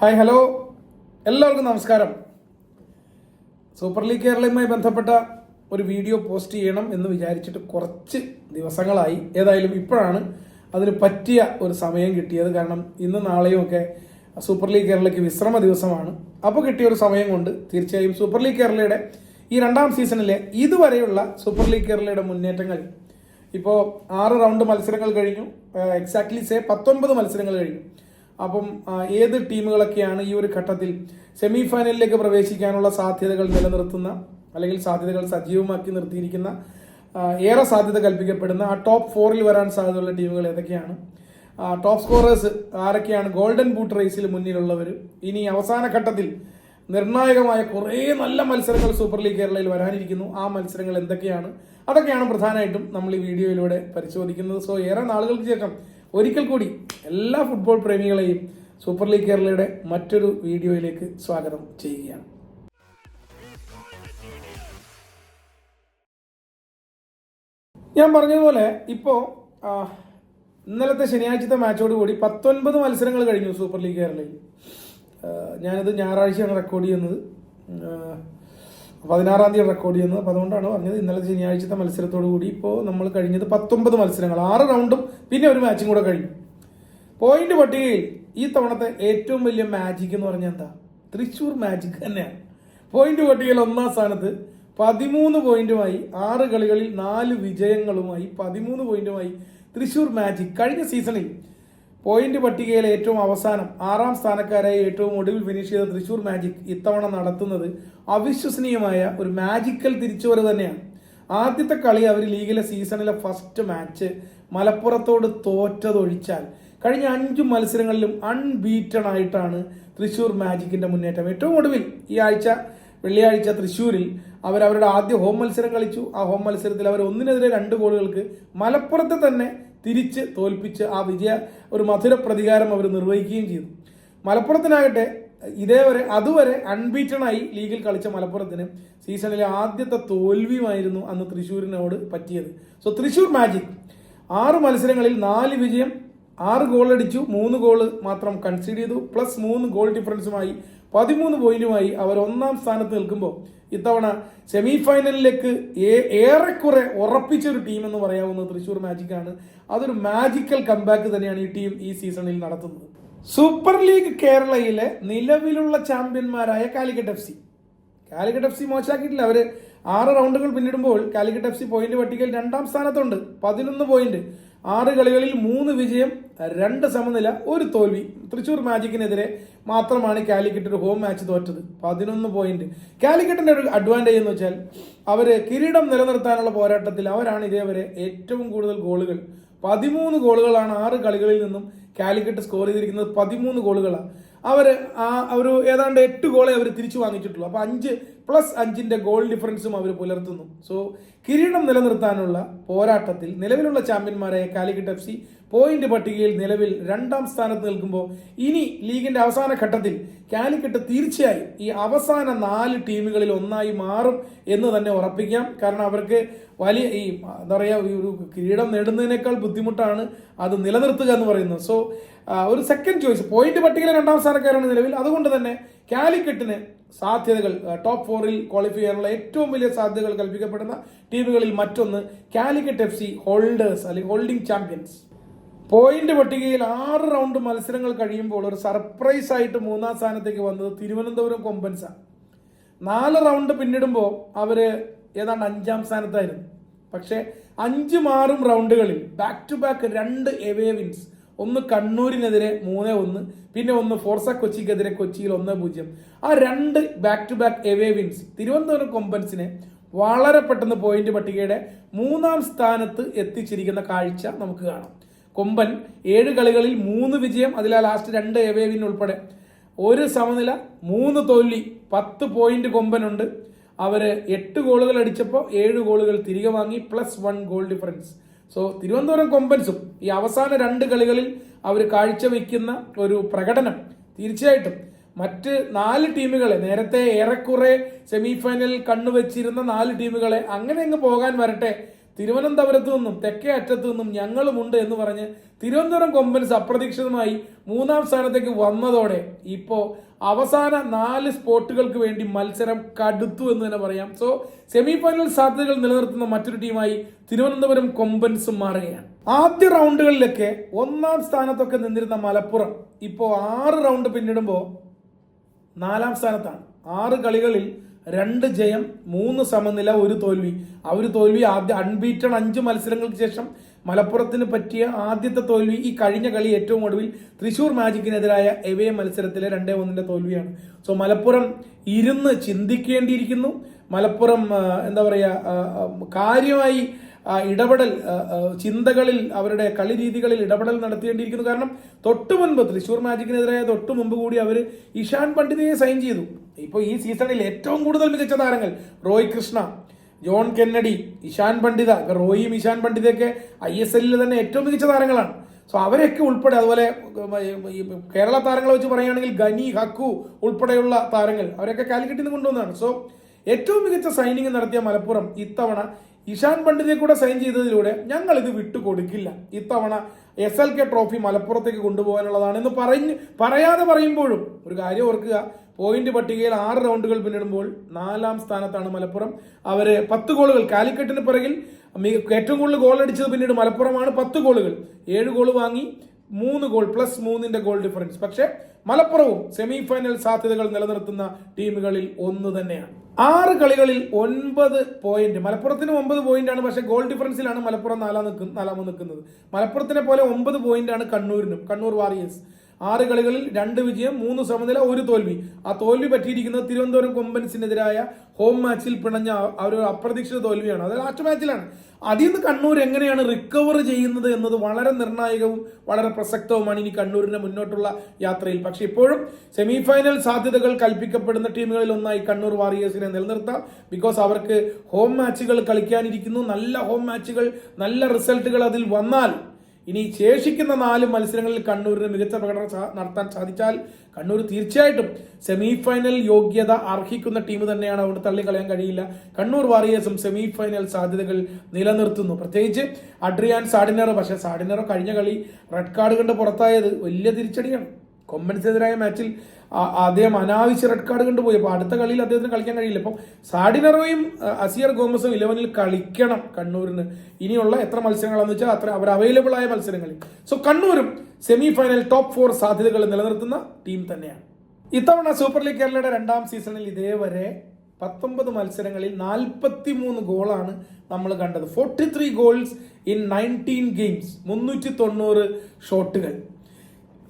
Hi hello. എല്ലാവർക്കും നമസ്കാരം. Super league കേരളയുമായി ബന്ധപ്പെട്ട ഒരു വീഡിയോ പോസ്റ്റ് ചെയ്യണം എന്ന് വിചാരിച്ചിട്ട് കുറച്ച് ദിവസങ്ങളായി. ഏതായാലും ഇപ്പോഴാണ് അതിന് പറ്റിയ ഒരു സമയം കിട്ടിയത്. കാരണം ഇന്ന് നാളെയും ഒക്കെ സൂപ്പർ ലീഗ് കേരളയ്ക്ക് വിശ്രമ ദിവസമാണ്. അപ്പോൾ കിട്ടിയ ഒരു സമയം കൊണ്ട് തീർച്ചയായും സൂപ്പർ ലീഗ് കേരളയുടെ ഈ രണ്ടാം സീസണിലെ ഇതുവരെയുള്ള സൂപ്പർ ലീഗ് കേരളയുടെ മുന്നേറ്റങ്ങൾ. ഇപ്പോൾ ആറ് റൗണ്ട് മത്സരങ്ങൾ കഴിഞ്ഞു. എക്സാക്ട്ലി സേ പത്തൊൻപത് മത്സരങ്ങൾ കഴിഞ്ഞു. അപ്പം ഏത് ടീമുകളൊക്കെയാണ് ഈ ഒരു ഘട്ടത്തിൽ സെമി ഫൈനലിലേക്ക് പ്രവേശിക്കാനുള്ള സാധ്യതകൾ നിലനിർത്തുന്ന അല്ലെങ്കിൽ സാധ്യതകൾ സജീവമാക്കി നിർത്തിയിരിക്കുന്ന ഏറെ സാധ്യത കൽപ്പിക്കപ്പെടുന്ന ആ ടോപ്പ് ഫോറിൽ വരാൻ സാധ്യതയുള്ള ടീമുകൾ ഏതൊക്കെയാണ്? ടോപ്പ് സ്കോറേഴ്സ് ആരൊക്കെയാണ്? ഗോൾഡൻ ബൂട്ട് റേസിൽ മുന്നിലുള്ളവർ ഇനി അവസാന ഘട്ടത്തിൽ നിർണായകമായ കുറേ നല്ല മത്സരങ്ങൾ സൂപ്പർ ലീഗ് കേരളയിൽ വരാനിരിക്കുന്നു. ആ മത്സരങ്ങൾ എന്തൊക്കെയാണ്? അതൊക്കെയാണ് പ്രധാനമായിട്ടും നമ്മൾ ഈ വീഡിയോയിലൂടെ പരിശോധിക്കുന്നത്. സോ ഏറെ നാളുകൾക്ക് ശേഷം ഒരിക്കൽ കൂടി എല്ലാ ഫുട്ബോൾ പ്രേമികളെയും സൂപ്പർ ലീഗ് കേരളയുടെ മറ്റൊരു വീഡിയോയിലേക്ക് സ്വാഗതം ചെയ്യുകയാണ്. ഞാൻ പറഞ്ഞതുപോലെ ഇന്നലത്തെ ശനിയാഴ്ചത്തെ മാച്ചോട് കൂടി പത്തൊൻപത് മത്സരങ്ങൾ കഴിഞ്ഞു സൂപ്പർ ലീഗ് കേരളയിൽ. റെക്കോർഡ് ചെയ്യുന്നത്. പതിനാറാം തീയതി റെക്കോർഡ് ചെയ്യുന്നത്. അപ്പോൾ അതുകൊണ്ടാണ് പറഞ്ഞത് ഇന്നലെ ശനിയാഴ്ചത്തെ മത്സരത്തോടു കൂടി ഇപ്പോൾ നമ്മൾ കഴിഞ്ഞത് പത്തൊമ്പത് മത്സരങ്ങൾ. ആറ് റൗണ്ടും പിന്നെ ഒരു മാച്ചും കൂടെ കഴിഞ്ഞു. പോയിന്റ് പട്ടികയിൽ ഈ തവണത്തെ ഏറ്റവും വലിയ മാജിക് എന്ന് പറഞ്ഞാൽ എന്താ? തൃശ്ശൂർ മാജിക് തന്നെയാണ്. പോയിന്റ് പട്ടികയിൽ ഒന്നാം സ്ഥാനത്ത് പതിമൂന്ന് പോയിന്റുമായി ആറ് കളികളിൽ നാല് വിജയങ്ങളുമായി പതിമൂന്ന് പോയിന്റുമായി തൃശ്ശൂർ മാജിക് കഴിഞ്ഞ സീസണിൽ പോയിന്റ് പട്ടികയിൽ ഏറ്റവും അവസാനം ആറാം സ്ഥാനക്കാരായി ഏറ്റവും ഒടുവിൽ ഫിനിഷ് ചെയ്ത തൃശൂർ മാജിക് ഇത്തവണ നടത്തുന്നത് അവിശ്വസനീയമായ ഒരു മാജിക്കൽ തിരിച്ചുവരവ് തന്നെയാണ്. ആദ്യത്തെ കളി അവർ ലീഗിലെ സീസണിലെ ഫസ്റ്റ് മാച്ച് മലപ്പുറത്തോട് തോറ്റതൊഴിച്ചാൽ. കഴിഞ്ഞ അഞ്ചു മത്സരങ്ങളിലും അൺബീറ്റൺ ആയിട്ടാണ് തൃശ്ശൂർ മാജിക്കിന്റെ മുന്നേറ്റം. ഏറ്റവും ഒടുവിൽ ഈ ആഴ്ച വെള്ളിയാഴ്ച തൃശ്ശൂരിൽ അവർ അവരുടെ ആദ്യ ഹോം മത്സരം കളിച്ചു. ആ ഹോം മത്സരത്തിൽ അവർ ഒന്നിനെതിരെ രണ്ട് ഗോളുകൾക്ക് മലപ്പുറത്തെ തന്നെ തിരിച്ച് തോൽപ്പിച്ച് ആ വിജയ ഒരു മധുര പ്രതികാരം അവർ നിർവഹിക്കുകയും ചെയ്തു. മലപ്പുറത്തിനാകട്ടെ ഇതേവരെ അതുവരെ അൺബീറ്റണായി ലീഗിൽ കളിച്ച മലപ്പുറത്തിന് സീസണിലെ ആദ്യത്തെ തോൽവിയുമായിരുന്നു അന്ന് തൃശ്ശൂരിനോട് പറ്റിയത്. സോ തൃശ്ശൂർ മാജിക് ആറ് മത്സരങ്ങളിൽ നാല് വിജയം ആറ് ഗോൾ അടിച്ചു മൂന്ന് ഗോൾ മാത്രം കൺസീഡ് ചെയ്തു പ്ലസ് മൂന്ന് ഗോൾ ഡിഫറൻസുമായി പതിമൂന്ന് പോയിന്റുമായി അവർ ഒന്നാം സ്ഥാനത്ത് നിൽക്കുമ്പോൾ ഇത്തവണ സെമി ഫൈനലിലേക്ക് ഏറെക്കുറെ ഉറപ്പിച്ച ഒരു ടീം എന്ന് പറയാവുന്നത് തൃശ്ശൂർ ആണ്. അതൊരു മാജിക്കൽ കംബാക്ക് തന്നെയാണ് ഈ ടീം ഈ സീസണിൽ നടത്തുന്നത്. സൂപ്പർ ലീഗ് കേരളയിലെ നിലവിലുള്ള ചാമ്പ്യന്മാരായ Calicut F C. Calicut F C മോശമാക്കിയിട്ടില്ല അവർ ആറ് റൗണ്ടുകൾ പിന്നിടുമ്പോൾ കാലിക്കറ്റ് എഫ് സി പോയിന്റ് പട്ടികയിൽ രണ്ടാം സ്ഥാനത്തുണ്ട്. പതിനൊന്ന് പോയിന്റ് ആറ് കളികളിൽ മൂന്ന് വിജയം രണ്ട് സമനില ഒരു തോൽവി. തൃശൂർ മാജിക്കിനെതിരെ മാത്രമാണ് കാലിക്കറ്റ് ഒരു ഹോം മാച്ച് തോറ്റത്. പതിനൊന്ന് പോയിന്റ് കാലിക്കറ്റിന്റെ ഒരു അഡ്വാന്റേജ് എന്ന് വെച്ചാൽ അവർ കിരീടം നിലനിർത്താനുള്ള പോരാട്ടത്തിൽ അവരാണ് ഇതേവരെ ഏറ്റവും കൂടുതൽ ഗോളുകൾ. പതിമൂന്ന് ഗോളുകളാണ് ആറ് കളികളിൽ നിന്നും കാലിക്കറ്റ് സ്കോർ ചെയ്തിരിക്കുന്നത് പതിമൂന്ന് ഗോളുകളാണ് അവർ ആ ഒരു ഏതാണ്ട് എട്ട് ഗോളെ അവർ തിരിച്ചു വാങ്ങിച്ചിട്ടുള്ളൂ. അപ്പോൾ അഞ്ച് പ്ലസ് അഞ്ചിന്റെ ഗോൾ ഡിഫറൻസും അവർ പുലർത്തുന്നു. സോ കിരീടം നിലനിർത്താനുള്ള പോരാട്ടത്തിൽ നിലവിലുള്ള ചാമ്പ്യന്മാരായ കാലിക്കറ്റ് എഫ് സി പോയിന്റ് പട്ടികയിൽ നിലവിൽ രണ്ടാം സ്ഥാനത്ത് നിൽക്കുമ്പോൾ ഇനി ലീഗിന്റെ അവസാന ഘട്ടത്തിൽ കാലിക്കറ്റ് തീർച്ചയായും ഈ അവസാന നാല് ടീമുകളിൽ ഒന്നായി മാറും എന്ന് തന്നെ ഉറപ്പിക്കാം. കാരണം അവർക്ക് വലിയ ഈ എന്താ പറയുക ഈ ഒരു കിരീടം നേടുന്നതിനേക്കാൾ ബുദ്ധിമുട്ടാണ് അത് നിലനിർത്തുക എന്ന് പറയുന്നത്. സോ ഒരു സെക്കൻഡ് ചോയ്സ് പോയിന്റ് പട്ടികയിലെ രണ്ടാം സ്ഥാനക്കാരാണ് നിലവിൽ. അതുകൊണ്ട് തന്നെ കാലിക്കറ്റിന് സാധ്യതകൾ ടോപ്പ് ഫോറിൽ ക്വാളിഫൈ ചെയ്യാനുള്ള ഏറ്റവും വലിയ സാധ്യതകൾ കൽപ്പിക്കപ്പെടുന്ന ടീമുകളിൽ മറ്റൊന്ന് കാലിക്കറ്റ് എഫ് സി ഹോൾഡേഴ്സ് അല്ലെങ്കിൽ ഹോൾഡിംഗ് ചാമ്പ്യൻസ് പോയിന്റ് പട്ടികയിൽ ആറ് റൗണ്ട് മത്സരങ്ങൾ കഴിയുമ്പോൾ ഒരു സർപ്രൈസ് ആയിട്ട് മൂന്നാം സ്ഥാനത്തേക്ക് വന്നത് തിരുവനന്തപുരം കൊമ്പൻസാണ് നാല് റൗണ്ട് പിന്നിടുമ്പോൾ അവർ ഏതാണ്ട് അഞ്ചാം സ്ഥാനത്തായിരുന്നു. പക്ഷേ അഞ്ച് മാറും റൗണ്ടുകളിൽ ബാക്ക് ടു ബാക്ക് രണ്ട് എവേ വിൻസ് ഒന്ന് കണ്ണൂരിനെതിരെ മൂന്ന് ഒന്ന് പിന്നെ ഒന്ന് ഫോർസ കൊച്ചിക്കെതിരെ കൊച്ചിയിൽ ഒന്ന് പൂജ്യം. ആ രണ്ട് back to back away wins Thiruvananthapuram കൊമ്പൻസിനെ വളരെ പെട്ടെന്ന് പോയിന്റ് പട്ടികയുടെ മൂന്നാം സ്ഥാനത്ത് എത്തിച്ചിരിക്കുന്ന കാഴ്ച നമുക്ക് കാണാം. കൊമ്പൻ ഏഴ് കളികളിൽ മൂന്ന് വിജയം അതിൽ ആ ലാസ്റ്റ് രണ്ട് എവേ വിൻ ഉൾപ്പെടെ. ഒരു സമനില മൂന്ന് തോൽവി പത്ത് പോയിന്റ് കൊമ്പനുണ്ട്. അവർ എട്ട് ഗോളുകൾ അടിച്ചപ്പോൾ ഏഴ് ഗോളുകൾ തിരികെ വാങ്ങി plus one goal difference so Thiruvananthapuram കൊമ്പൻസും ഈ അവസാന രണ്ട് കളികളിൽ അവർ കാഴ്ചവെക്കുന്ന ഒരു പ്രകടനം തീർച്ചയായിട്ടും മറ്റ് നാല് ടീമുകളെ നേരത്തെ ഏറെക്കുറെ സെമി കണ്ണുവെച്ചിരുന്ന കണ്ണുവച്ചിരുന്ന നാല് ടീമുകളെ അങ്ങനെ അങ്ങ് പോകാൻ വരട്ടെ തിരുവനന്തപുരത്ത് നിന്നും തെക്കേ അറ്റത്തു നിന്നും ഞങ്ങളുമുണ്ട് എന്ന് പറഞ്ഞ് തിരുവനന്തപുരം കൊമ്പൻസ് അപ്രതീക്ഷിതമായി മൂന്നാം സ്ഥാനത്തേക്ക് വന്നതോടെ ഇപ്പോൾ അവസാന നാല് സ്പോട്ടുകൾക്ക് വേണ്ടി മത്സരം കടുത്തു എന്ന് തന്നെ പറയാം. സോ സെമി ഫൈനൽ സാധ്യതകൾ നിലനിർത്തുന്ന മറ്റൊരു ടീമായി തിരുവനന്തപുരം കൊമ്പൻസും മാറുകയാണ്. ആദ്യ റൗണ്ടുകളിലൊക്കെ ഒന്നാം സ്ഥാനത്തൊക്കെ നിന്നിരുന്ന മലപ്പുറം ഇപ്പോൾ ആറ് റൗണ്ട് പിന്നിടുമ്പോൾ നാലാം സ്ഥാനത്താണ്. ആറ് കളികളിൽ രണ്ട് ജയം മൂന്ന് സമനില ഒരു തോൽവി. ആ ഒരു തോൽവി ആദ്യ അൺബീറ്റൺ അഞ്ച് മത്സരങ്ങൾക്ക് ശേഷം മലപ്പുറത്തിന് പറ്റിയ ആദ്യത്തെ തോൽവി ഈ കഴിഞ്ഞ കളി ഏറ്റവും ഒടുവിൽ തൃശൂർ മാജിക്കിനെതിരായ എവേ മത്സരത്തിലെ രണ്ടേ ഒന്നിന്റെ തോൽവിയാണ്. സോ മലപ്പുറം ഇരുന്ന് ചിന്തിക്കേണ്ടിയിരിക്കുന്നു. മലപ്പുറം എന്താ പറയുക കാര്യമായി ഇടപെടൽ ചിന്തകളിൽ അവരുടെ കളി രീതികളിൽ ഇടപെടൽ നടത്തേണ്ടിയിരിക്കുന്നു കാരണം തൊട്ടു മുൻപ് തൃശൂർ മാജിക്കിനെതിരായ തൊട്ടു മുമ്പ് കൂടി അവർ ഇഷാൻ പണ്ഡിതയെ സൈൻ ചെയ്തു. ഇപ്പോൾ ഈ സീസണിൽ ഏറ്റവും കൂടുതൽ മികച്ച താരങ്ങൾ Roy Krishna John Kennedy Ishan Pandita റോയിയും Ishan പണ്ഡിതയൊക്കെ ഐ എസ് എല്ലിൽ തന്നെ ഏറ്റവും മികച്ച താരങ്ങളാണ്. സോ അവരെയൊക്കെ ഉൾപ്പെടെ അതുപോലെ കേരള താരങ്ങളെ വെച്ച് പറയുകയാണെങ്കിൽ ഗനി ഹക്കു ഉൾപ്പെടെയുള്ള താരങ്ങൾ അവരൊക്കെ കാലിക്കറ്റിൽ നിന്ന് കൊണ്ടുവന്നതാണ്. സോ ഏറ്റവും മികച്ച സൈനിങ് നടത്തിയ മലപ്പുറം ഇത്തവണ ഇഷാൻ പണ്ഡിതെ കൂടെ സൈൻ ചെയ്തതിലൂടെ ഞങ്ങൾ ഇത് വിട്ടുകൊടുക്കില്ല. ഇത്തവണ എസ് എൽ കെ ട്രോഫി മലപ്പുറത്തേക്ക് കൊണ്ടുപോകാനുള്ളതാണ് എന്ന് പറഞ്ഞ് പറയാതെ പറയുമ്പോഴും ഒരു കാര്യം ഓർക്കുക പോയിന്റ് പട്ടികയിൽ ആറ് റൗണ്ടുകൾ പിന്നിടുമ്പോൾ നാലാം സ്ഥാനത്താണ് മലപ്പുറം. അവർ പത്ത് ഗോളുകൾ കാലിക്കറ്റിന് പിറകിൽ ഏറ്റവും കൂടുതൽ ഗോൾ അടിച്ചത് പിന്നീട് മലപ്പുറമാണ് പത്ത് ഗോളുകൾ ഏഴ് ഗോൾ വാങ്ങി മൂന്ന് ഗോൾ പ്ലസ് മൂന്നിന്റെ ഗോൾ ഡിഫറൻസ് പക്ഷേ മലപ്പുറവും സെമി ഫൈനൽ സാധ്യതകൾ നിലനിർത്തുന്ന ടീമുകളിൽ ഒന്ന് തന്നെയാണ്. ആറ് കളികളിൽ ഒൻപത് പോയിന്റ് മലപ്പുറത്തിന് ഒമ്പത് ആണ് പക്ഷേ ഗോൾ ഡിഫറൻസിലാണ് മലപ്പുറം നാലാം നിൽക്കുന്നത് നാലാമത് നിൽക്കുന്നത്. മലപ്പുറത്തിനെ പോലെ ഒമ്പത് ആണ് കണ്ണൂരിനും. കണ്ണൂർ വാറിയേഴ്സ് ആറ് കളികളിൽ രണ്ട് വിജയം മൂന്ന് സമനില ഒരു തോൽവി. ആ തോൽവി പറ്റിയിരിക്കുന്നത് തിരുവനന്തപുരം കൊമ്പൻസിനെതിരായ ഹോം മാച്ചിൽ പിണഞ്ഞ ഒരു അപ്രതീക്ഷിത തോൽവിയാണ്. അത് ലാസ്റ്റ് മാച്ചിലാണ് അതിൽ നിന്ന് കണ്ണൂർ എങ്ങനെയാണ് റിക്കവർ ചെയ്യുന്നത് എന്നത് വളരെ നിർണായകവും വളരെ പ്രസക്തവുമാണ് ഇനി കണ്ണൂരിന്റെ മുന്നോട്ടുള്ള യാത്രയിൽ. പക്ഷെ ഇപ്പോഴും സെമി ഫൈനൽ സാധ്യതകൾ കൽപ്പിക്കപ്പെടുന്ന ടീമുകളിൽ ഒന്നായി കണ്ണൂർ വാറിയേഴ്സിനെ നിലനിർത്താം. ബിക്കോസ് അവർക്ക് ഹോം മാച്ചുകൾ കളിക്കാനിരിക്കുന്നു. നല്ല ഹോം മാച്ചുകൾ നല്ല റിസൾട്ടുകൾ അതിൽ വന്നാൽ ഇനി ശേഷിക്കുന്ന നാല് മത്സരങ്ങളിൽ കണ്ണൂരിന് മികച്ച പ്രകടനം നടത്താൻ സാധിച്ചാൽ കണ്ണൂർ തീർച്ചയായിട്ടും സെമി ഫൈനൽ യോഗ്യത അർഹിക്കുന്ന ടീം തന്നെയാണ് അവിടെ തള്ളിക്കളയാൻ കഴിയില്ല. കണ്ണൂർ വാറിയേഴ്സും സെമി ഫൈനൽ സാധ്യതകൾ നിലനിർത്തുന്നു. പ്രത്യേകിച്ച് അഡ്രിയാൻ സാഡിനറോ പക്ഷേ സാഡിനറോ കഴിഞ്ഞ കളി റെഡ് കാർഡ് കണ്ട് പുറത്തായത് വലിയ തിരിച്ചടിയാണ്. കൊമ്പൻസിനെതിരായ മാച്ചിൽ അദ്ദേഹം അനാവശ്യ റെഡ് കാർഡ് കണ്ടുപോയി. അപ്പോൾ അടുത്ത കളിയിൽ അദ്ദേഹത്തിന് കളിക്കാൻ കഴിയില്ല. ഇപ്പം സാഡിനറോയും അസിയർ ഗോമസും ഇലവനിൽ കളിക്കണം കണ്ണൂരിന്. ഇനിയുള്ള എത്ര മത്സരങ്ങളാണെന്ന് വെച്ചാൽ അത്ര അവർ അവൈലബിൾ ആയ മത്സരങ്ങളിൽ. സോ കണ്ണൂരും സെമി ഫൈനൽ ടോപ്പ് ഫോർ സാധ്യതകൾ നിലനിർത്തുന്ന ടീം തന്നെയാണ്. ഇത്തവണ സൂപ്പർ ലീഗ് കേരളയുടെ രണ്ടാം സീസണിൽ ഇതേവരെ പത്തൊമ്പത് മത്സരങ്ങളിൽ നാൽപ്പത്തി മൂന്ന് ഗോളാണ് നമ്മൾ കണ്ടത്. Forty three goals in nineteen games മുന്നൂറ്റി തൊണ്ണൂറ് ഷോട്ടുകൾ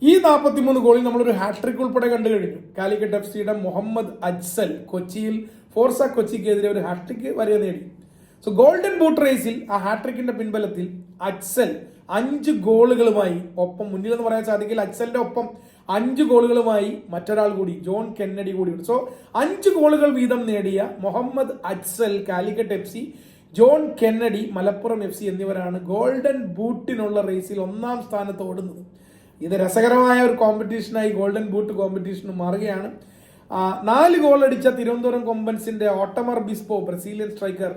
ഈ നാൽപ്പത്തി മൂന്ന് ഗോളിൽ നമ്മളൊരു ഹാട്രിക് ഉൾപ്പെടെ കണ്ടു കഴിഞ്ഞു. കാലിക്കറ്റ് എഫ് സിയുടെ മുഹമ്മദ് അജ്സൽ കൊച്ചിയിൽ ഫോർസ കൊച്ചിക്കെതിരെ ഒരു ഹാട്രിക് വരെ നേടി. സോ ഗോൾഡൻ ബൂട്ട് റേസിൽ ആ ഹാട്രിക്കിന്റെ പിൻബലത്തിൽ അജ്സൽ അഞ്ച് ഗോളുകളുമായി ഒപ്പം മുന്നിൽ എന്ന് പറയാൻ സാധിക്കില്ല അജ്സലിന്റെ ഒപ്പം അഞ്ച് ഗോളുകളുമായി മറ്റൊരാൾ കൂടി ജോൺ കെന്നഡി കൂടി സോ അഞ്ച് ഗോളുകൾ വീതം നേടിയ Muhammad Ajsal Calicut F C John Kennedy Malappuram F C എന്നിവരാണ് ഗോൾഡൻ ബൂട്ടിനുള്ള റേസിൽ ഒന്നാം സ്ഥാനത്ത് ഓടുന്നത്. ഇത് രസകരമായ ഒരു കോമ്പറ്റീഷനായി ഗോൾഡൻ ബൂട്ട് കോമ്പറ്റീഷൻ മാറുകയാണ്. നാല് ഗോൾ അടിച്ച തിരുവനന്തപുരം കൊമ്പൻസിന്റെ ഓട്ടമർ ബിസ്പോ ബ്രസീലിയൻ സ്ട്രൈക്കർ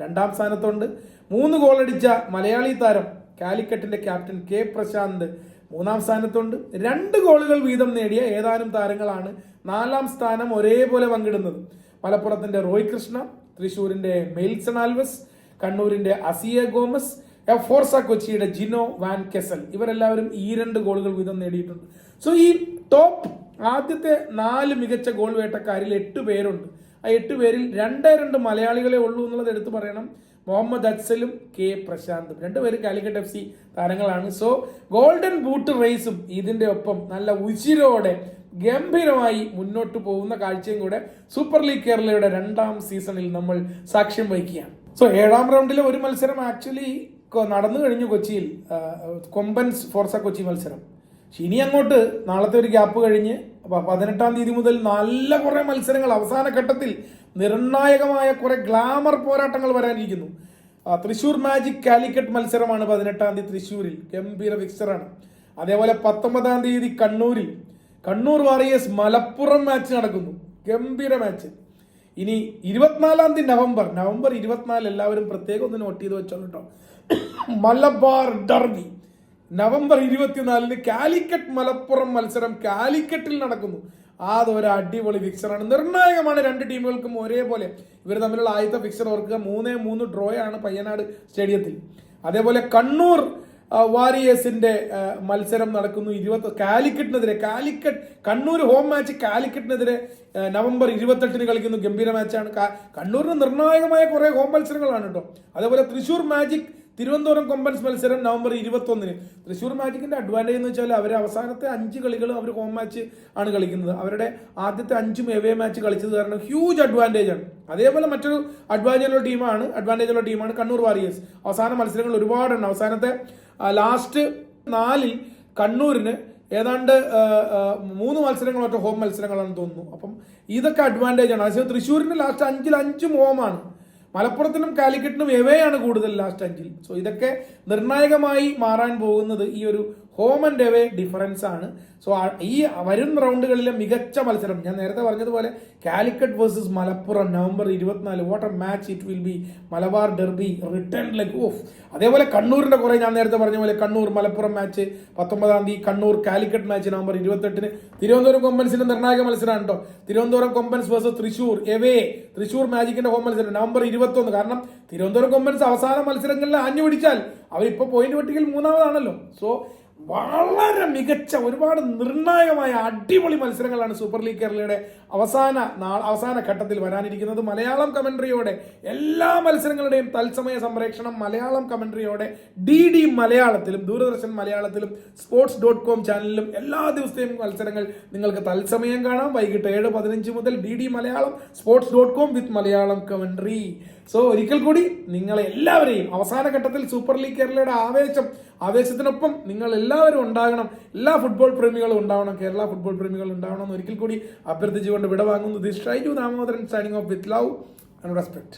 രണ്ടാം സ്ഥാനത്തുണ്ട്. മൂന്ന് ഗോൾ അടിച്ച മലയാളി താരം കാലിക്കറ്റിന്റെ ക്യാപ്റ്റൻ കെ പ്രശാന്ത് മൂന്നാം സ്ഥാനത്തുണ്ട്. രണ്ട് ഗോളുകൾ വീതം നേടിയ ഏതാനും താരങ്ങളാണ് നാലാം സ്ഥാനം ഒരേപോലെ പങ്കിടുന്നത്. മലപ്പുറത്തിന്റെ റോയ് കൃഷ്ണ തൃശൂരിന്റെ മെയിൽസൺ ആൽവസ് കണ്ണൂരിന്റെ അസിയ ഗോമസ് ഫോർസ കൊച്ചിയുടെ ജിനോ വാൻ കെസൽ ഇവരെല്ലാവരും ഈ രണ്ട് ഗോളുകൾ വീതം നേടിയിട്ടുണ്ട്. സോ ഈ ടോപ്പ് ആദ്യത്തെ നാല് മികച്ച ഗോൾ വേട്ടക്കാരിൽ എട്ട് പേരുണ്ട്. ആ എട്ട് പേരിൽ രണ്ടേ രണ്ട് മലയാളികളെ ഉള്ളൂ എന്നുള്ളത് എടുത്തു പറയണം. മുഹമ്മദ് അജ്സലും കെ പ്രശാന്തും. രണ്ടുപേരും കാലിക്കറ്റ് എഫ് സി താരങ്ങളാണ്. സോ ഗോൾഡൻ ബൂട്ട് റേസും ഇതിന്റെ ഒപ്പം നല്ല ഉച്ചിരോടെ ഗംഭീരമായി മുന്നോട്ട് പോകുന്ന കാഴ്ചയും കൂടെ സൂപ്പർ ലീഗ് കേരളയുടെ രണ്ടാം സീസണിൽ നമ്മൾ സാക്ഷ്യം വഹിക്കുകയാണ്. സോ ഏഴാം റൗണ്ടിലെ ഒരു മത്സരം ആക്ച്വലി നടന്നു കഴിഞ്ഞു കൊച്ചിയിൽ കൊമ്പൻസ് ഫോർസ കൊച്ചി മത്സരം. ഇനി അങ്ങോട്ട് നാളത്തെ ഒരു ഗ്യാപ്പ് കഴിഞ്ഞ് പതിനെട്ടാം തീയതി മുതൽ നല്ല കുറേ മത്സരങ്ങൾ അവസാന ഘട്ടത്തിൽ നിർണായകമായ കുറേ ഗ്ലാമർ പോരാട്ടങ്ങൾ വരാനിരിക്കുന്നു. തൃശ്ശൂർ മാജിക് കാലിക്കറ്റ് മത്സരമാണ് പതിനെട്ടാം തീയതി തൃശ്ശൂരിൽ ഗംഭീര ഫിക്സറാണ് അതേപോലെ പത്തൊമ്പതാം തീയതി കണ്ണൂരിൽ. കണ്ണൂർ വാറിയേഴ്സ് മലപ്പുറം മാച്ച് നടക്കുന്നു. ഗംഭീര മാച്ച് ഇനി ഇരുപത്തിനാലാം തീയതി നവംബർ. നവംബർ ഇരുപത്തിനാല് എല്ലാവരും പ്രത്യേകം ഒന്ന് നോട്ട് ചെയ്ത് വെച്ചോ കേട്ടോ മലബാർ ഡർബി. നവംബർ ഇരുപത്തിനാലിന് കാലിക്കറ്റ് മലപ്പുറം മത്സരം കാലിക്കറ്റിൽ നടക്കുന്നു. അതൊരു അടിപൊളി ഫിക്സറാണ് നിർണായകമാണ് രണ്ട് ടീമുകൾക്കും ഒരേപോലെ. ഇവർ തമ്മിലുള്ള ആദ്യത്തെ ഫിക്സർ ഓർക്കുക. മൂന്നേ മൂന്ന് ഡ്രോ ആണ് പയ്യനാട് സ്റ്റേഡിയത്തിൽ. അതേപോലെ കണ്ണൂർ വാരിയേഴ്സിന്റെ മത്സരം നടക്കുന്നു. ഇരുപത്തി കാലിക്കറ്റിനെതിരെ കാലിക്കറ്റ് കണ്ണൂർ ഹോം മാച്ച് കാലിക്കറ്റിനെതിരെ നവംബർ ഇരുപത്തെട്ടിന് കളിക്കുന്നു. ഗംഭീര മാച്ചാണ് കണ്ണൂരിന് നിർണായകമായ കുറെ ഹോം മത്സരങ്ങളാണ് കേട്ടോ അതേപോലെ തൃശൂർ മാജിക് തിരുവനന്തപുരം കൊമ്പൻസ് മത്സരം നവംബർ ഇരുപത്തൊന്നിന്. തൃശ്ശൂർ മാജിക്കിന്റെ അഡ്വാന്റേജ് എന്ന് വെച്ചാൽ അവർ അവസാനത്തെ അഞ്ച് കളികൾ അവർ ഹോം മാച്ച് ആണ് കളിക്കുന്നത്. അവരുടെ ആദ്യത്തെ അഞ്ചും എവേ മാച്ച് കളിച്ചത് കാരണം ഹ്യൂജ് അഡ്വാന്റേജ് ആണ്. അതേപോലെ മറ്റൊരു അഡ്വാന്റേജ് ഉള്ള ടീമാണ് അഡ്വാന്റേജ് ഉള്ള ടീമാണ് കണ്ണൂർ വാരിയേഴ്സ് അവസാന മത്സരങ്ങൾ ഒരുപാടുണ്ട് അവസാനത്തെ ലാസ്റ്റ് നാലിൽ കണ്ണൂരിന് ഏതാണ്ട് മൂന്ന് മത്സരങ്ങൾ മറ്റോ ഹോം മത്സരങ്ങളാണെന്ന് തോന്നുന്നു. അപ്പം ഇതൊക്കെ അഡ്വാന്റേജ് ആണ്. അതേസമയം തൃശ്ശൂരിന് ലാസ്റ്റ് അഞ്ചിൽ അഞ്ചും ഹോമാണ് മലപ്പുറത്തിനും കാലിക്കറ്റിനും എവേയാണ് കൂടുതൽ ലാസ്റ്റ് അഞ്ചിൽ? സോ ഇതൊക്കെ നിർണായകമായി മാറാൻ പോകുന്നത് ഈ ഒരു ഹോം ആൻഡ് എവേ ഡിഫറൻസ് ആണ്. സോ ഈ വരും റൗണ്ടുകളിലെ മികച്ച മത്സരം ഞാൻ നേരത്തെ പറഞ്ഞതുപോലെ കാലിക്കറ്റ് വേഴ്സസ് മലപ്പുറം നവംബർ ഇരുപത്തിനാല്. What a match it will be Malabar derby return leg of അതേപോലെ കണ്ണൂരിന്റെ കുറെ ഞാൻ നേരത്തെ പറഞ്ഞ പോലെ കണ്ണൂർ മലപ്പുറം മാച്ച് പത്തൊമ്പതാം തീയതി കണ്ണൂർ കാലിക്കറ്റ് മാച്ച് നവംബർ ഇരുപത്തെട്ടിന്. തിരുവനന്തപുരം കൊമ്പൻസിന്റെ നിർണായക മത്സരമാണ് കേട്ടോ തിരുവനന്തപുരം കൊമ്പൻസ് വേഴ്സസ് തൃശൂർ എവേ തൃശൂർ മാജിക്കിന്റെ ഹോം മത്സരം നവംബർ ഇരുപത്തൊന്ന്. കാരണം തിരുവനന്തപുരം കൊമ്പൻസ് അവസാന മത്സരങ്ങളിൽ ആഞ്ഞു പിടിച്ചാൽ അവരിപ്പോ പോയിന്റ് പട്ടികയിൽ മൂന്നാമതാണല്ലോ. സോ വളരെ മികച്ച ഒരുപാട് നിർണായകമായ അടിപൊളി മത്സരങ്ങളാണ് സൂപ്പർ ലീഗ് കേരളയുടെ അവസാന നാ- അവസാന ഘട്ടത്തിൽ വരാനിരിക്കുന്നത്. മലയാളം കമൻട്രിയോടെ എല്ലാ മത്സരങ്ങളുടെയും തത്സമയ സംപ്രേക്ഷണം മലയാളം കമൻട്രിയോടെ ഡി ഡി മലയാളത്തിലും ദൂരദർശൻ മലയാളത്തിലും സ്പോർട്സ് ഡോട്ട് കോം ചാനലിലും എല്ലാ ദിവസത്തെയും മത്സരങ്ങൾ നിങ്ങൾക്ക് തത്സമയം കാണാം. വൈകിട്ട് ഏഴ് പതിനഞ്ച് മുതൽ D D Malayalam sports dot com with Malayalam commentary. So ഒരിക്കൽ കൂടി നിങ്ങളെ എല്ലാവരെയും അവസാന ഘട്ടത്തിൽ സൂപ്പർ ലീഗ് കേരളയുടെ ആവേശം ആവേശത്തിനൊപ്പം നിങ്ങൾ എല്ലാവരും ഉണ്ടാകണം. എല്ലാ ഫുട്ബോൾ പ്രേമികളും ഉണ്ടാവണം. കേരള ഫുട്ബോൾ പ്രേമികൾ ഉണ്ടാവണം എന്ന് ഒരിക്കൽ കൂടി അഭ്യർത്ഥിച്ചുകൊണ്ട് വിടവാങ്ങുന്നു. This Shaiju Damodaran signing off with love and respect